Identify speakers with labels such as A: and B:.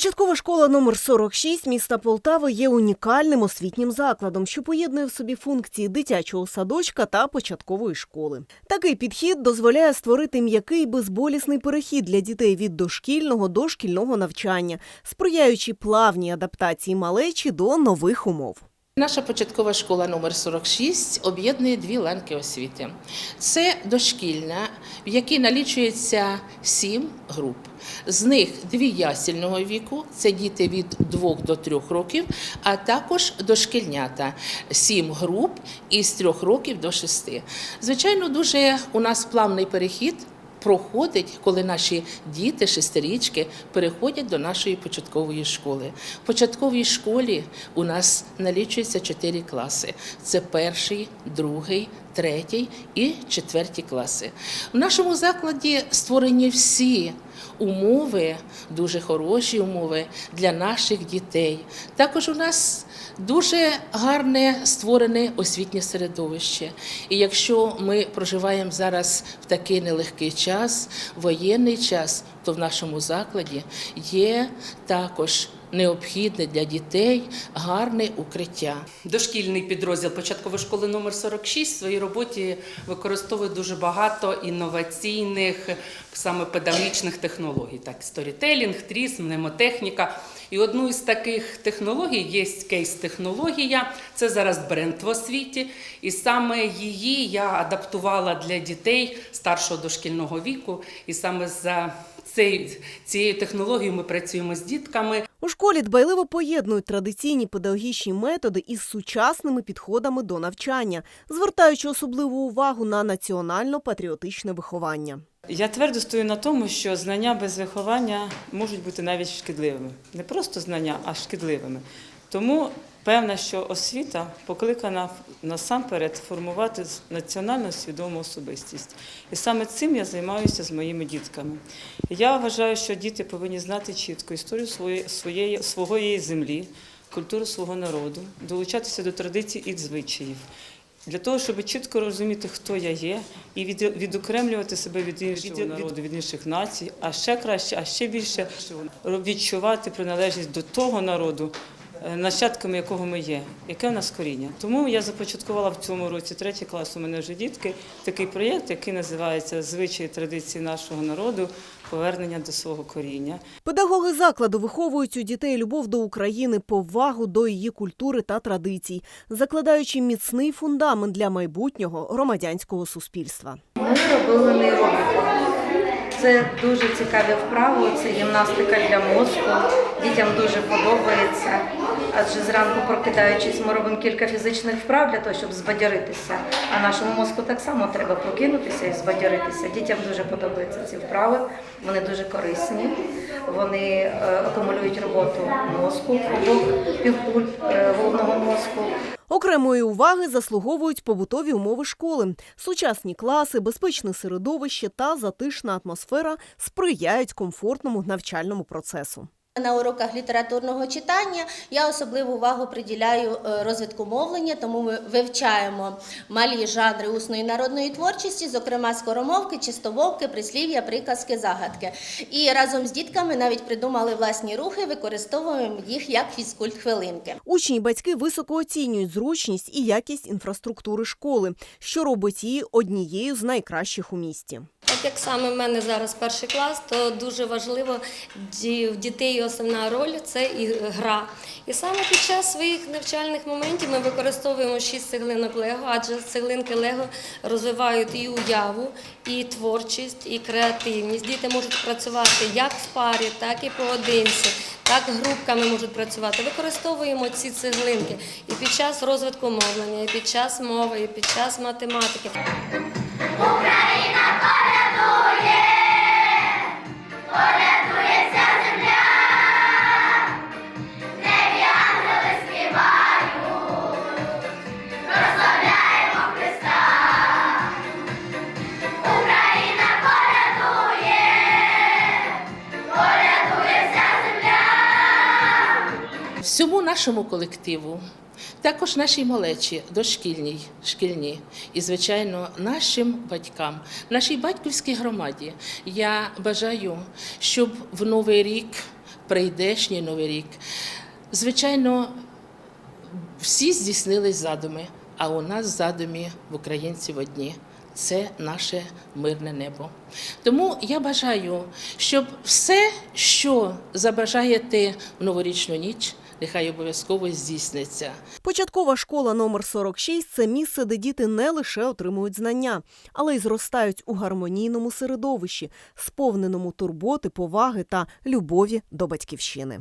A: Початкова школа номер 46 міста Полтави є унікальним освітнім закладом, що поєднує в собі функції дитячого садочка та початкової школи. Такий підхід дозволяє створити м'який безболісний перехід для дітей від дошкільного до шкільного навчання, сприяючи плавній адаптації малечі до нових умов.
B: Наша початкова школа номер 46 об'єднує дві ланки освіти. Це дошкільна, в якій налічується сім груп. З них дві ясільного віку, це діти від 2 до 3 років, а також дошкільнята сім груп із 3 років до 6. Звичайно, дуже у нас плавний перехід проходить, коли наші діти, шестирічки, переходять до нашої початкової школи. В початковій школі у нас налічується чотири класи: це перший, другий, третій і четвертій класи. В нашому закладі створені всі. Умови, дуже хороші умови для наших дітей. Також у нас дуже гарне створене освітнє середовище. І якщо ми проживаємо зараз в такий нелегкий час, воєнний час, то в нашому закладі є також необхідне для дітей гарне укриття.
C: Дошкільний підрозділ початкової школи номер 46 в своїй роботі використовує дуже багато інноваційних саме педагогічних технологій, так сторітелінг, тріс, мнемотехніка. І одну із таких технологій є кейс-технологія. Це зараз бренд в освіті, і саме її я адаптувала для дітей старшого дошкільного віку. І саме за цією технологією ми працюємо з дітками.
A: У школі дбайливо поєднують традиційні педагогічні методи із сучасними підходами до навчання, звертаючи особливу увагу на національно-патріотичне виховання.
D: Я твердо стою на тому, що знання без виховання можуть бути навіть шкідливими. Не просто знання, а шкідливими. Тому певна, що освіта покликана насамперед формувати національно свідому особистість. І саме цим я займаюся з моїми дітками. Я вважаю, що діти повинні знати чітко історію своєї, своєї, своєї землі, культуру свого народу, долучатися до традицій і звичаїв. Для того, щоб чітко розуміти, хто я є, і від, відокремлювати себе від іншого народу, від інших націй, а ще краще, а ще більше відчувати приналежність до того народу, нащадками якого ми є, яке в нас коріння. Тому я започаткувала в цьому році третій клас. У мене вже дітки такий проєкт, який називається Звичаї традиції нашого народу, повернення до свого коріння.
A: Педагоги закладу виховують у дітей любов до України, повагу до її культури та традицій, закладаючи міцний фундамент для майбутнього громадянського суспільства.
E: Ми робили нейробіку. Це дуже цікаві вправи, це гімнастика для мозку. Дітям дуже подобається. Адже зранку прокидаючись, ми робимо кілька фізичних вправ для того, щоб збадьоритися. А нашому мозку так само треба прокинутися і збадьоритися. Дітям дуже подобаються ці вправи. Вони дуже корисні. Вони е, акумулюють роботу мозку, обох півкуль е, головного мозку.
A: Окремої уваги заслуговують побутові умови школи. Сучасні класи, безпечне середовище та затишна атмосфера сприяють комфортному навчальному процесу.
F: На уроках літературного читання я особливу увагу приділяю е, розвитку мовлення, тому ми вивчаємо малі жанри усної народної творчості, зокрема скоромовки, чистововки, прислів'я, приказки, загадки. І разом з дітками навіть придумали власні рухи, використовуємо їх як фізкульт хвилинки.
A: Учні батьки високо оцінюють зручність і якість інфраструктури школи, що робить її однією з найкращих у місті.
G: Як саме в мене зараз перший клас, то дуже важливо в дітей основна роль це і гра. І саме під час своїх навчальних моментів ми використовуємо шість цеглинок Лего, адже цеглинки Лего розвивають і уяву, і творчість, і креативність. Діти можуть працювати як в парі, так і поодинці. Так, групками можуть працювати. Використовуємо ці цеглинки і під час розвитку мовлення, і під час мови, і під час математики.
B: Нашому колективу, також нашій малечі, дошкільній, шкільній, і, звичайно, нашим батькам, нашій батьківській громаді. Я бажаю, щоб в новий рік прийдешній новий рік. Звичайно, всі здійснились задуми, а у нас задумі в українців одні. Це наше мирне небо. Тому я бажаю, щоб все, що забажаєте в новорічну ніч, нехай обов'язково здійсниться.
A: Початкова школа номер 46 – це місце, де діти не лише отримують знання, але й зростають у гармонійному середовищі, сповненому турботи, поваги та любові до батьківщини.